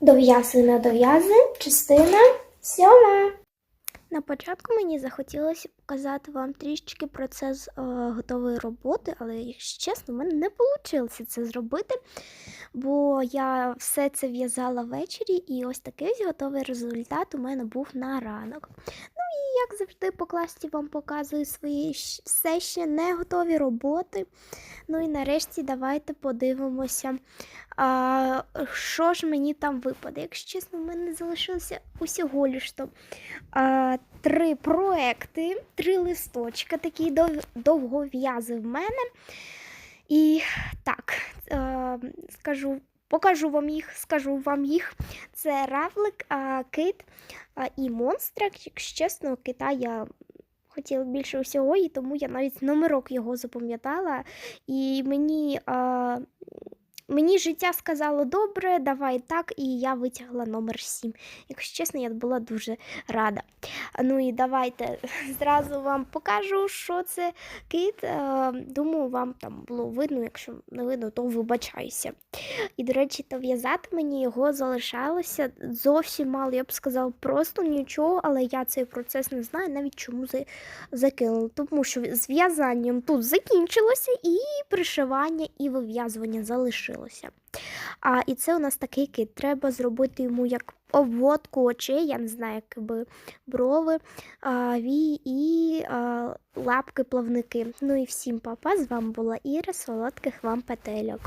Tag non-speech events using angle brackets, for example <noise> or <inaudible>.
Дов'язи на дов'язи, частина сьома. На початку мені захотілося показати вам трішечки процес е, готової роботи, але, якщо чесно, в мене не вийшло це зробити, бо я все це в'язала ввечері, і ось такий ось готовий результат у мене був на ранок. Ну як завжди, по класі вам показую свої все ще не готові роботи. Ну і нарешті давайте подивимося, а, що ж мені там випаде. Якщо чесно, в мене залишилося усього лиш то а, три проекти, три листочка, такі дов- довгов'язи в мене. І так, е, скажу, покажу вам їх, скажу вам їх. Це равлик, а, кит а, і монстрик. Якщо чесно, кита я хотіла більше усього, і тому я навіть номерок його запам'ятала. І мені. А, Мені життя сказало добре, давай так, і я витягла номер 7. Якщо чесно, я була дуже рада. Ну і давайте <laughs> зразу вам покажу, що це кит. Е, Думаю, вам там було видно. Якщо не видно, то вибачаюся. І, до речі, то в'язати мені його залишалося зовсім мало. Я б сказала, просто нічого, але я цей процес не знаю, навіть чому за- закинула. Тому що з в'язанням тут закінчилося, і пришивання і вив'язування залишилося. А, і це у нас такий кит. Треба зробити йому як обводку очей, я не знаю, якби брови, а, вії і а, лапки плавники. Ну і всім папа. З вами була Іра, солодких вам петельок.